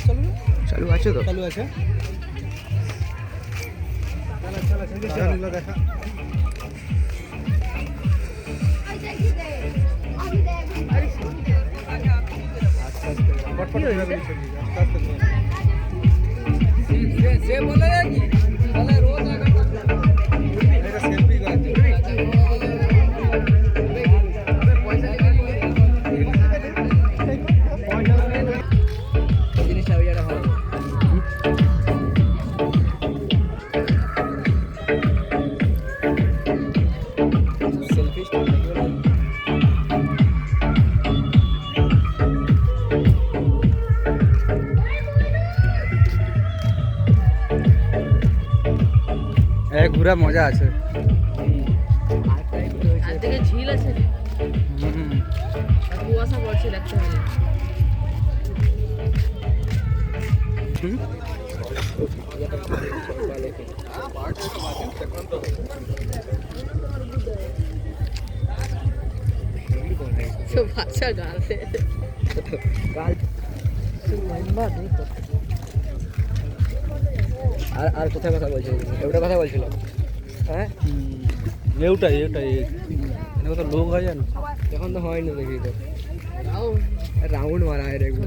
চালু? চালু আছে তো? চালু আছে। দেখা আস্তে আস্তে ফটফট এক ঘুরা মজা আছে আর থেকে ঝিল আছে রে। হুম। আর কুয়াশা পড়ছে দেখতে হবে হুম? সব বাচ্চা গাল কাল আর আর কোথায় কথা বলছিল? ওটা কথা বলছিল? হ্যাঁ। এটাই এটাই এটা তো লোক হয় জানো? এখন তো হয়নি দেখি তো। রাউন্ড মারা হয় রে এগুলো।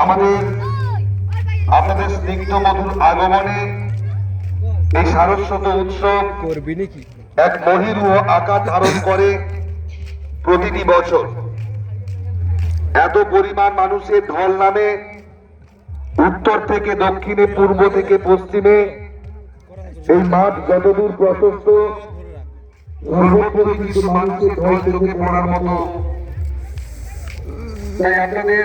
আমাদের আপনাদের স্নিগ্ধ মধুর আগমনে এই সারস্বত উৎসব করবি নাকি? এক মহিরুহ আকার ধারণ করে প্রতিটি বছর। এত পরিমাণ মানুষের ঢল নামে উত্তর থেকে দক্ষিণে পূর্ব থেকে পশ্চিমে এই মাঠ যতদূর প্রশস্ত মানুষের ঢল চোখে পড়ার মতো। তাই আপনাদের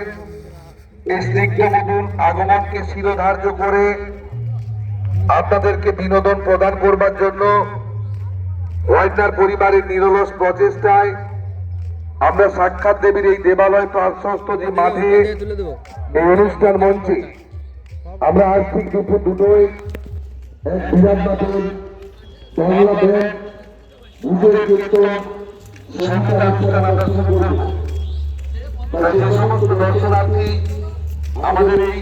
এই স্নিগ্ধ মধুর আগমনকে শিরোধার্য করে আপনাদেরকে বিনোদন প্রদান করবার জন্য ওয়াইনার পরিবারের নিরলস প্রচেষ্টায় আমরা সাক্ষাৎ দেবীর এই দেবালয় প্রাণস্থ যে মাঠে এই অনুষ্ঠান মঞ্চে আমরা আজ ঠিক দুপুর দুটোয় বিরাট নাটক বাংলা সমস্ত দর্শনার্থী আমাদের এই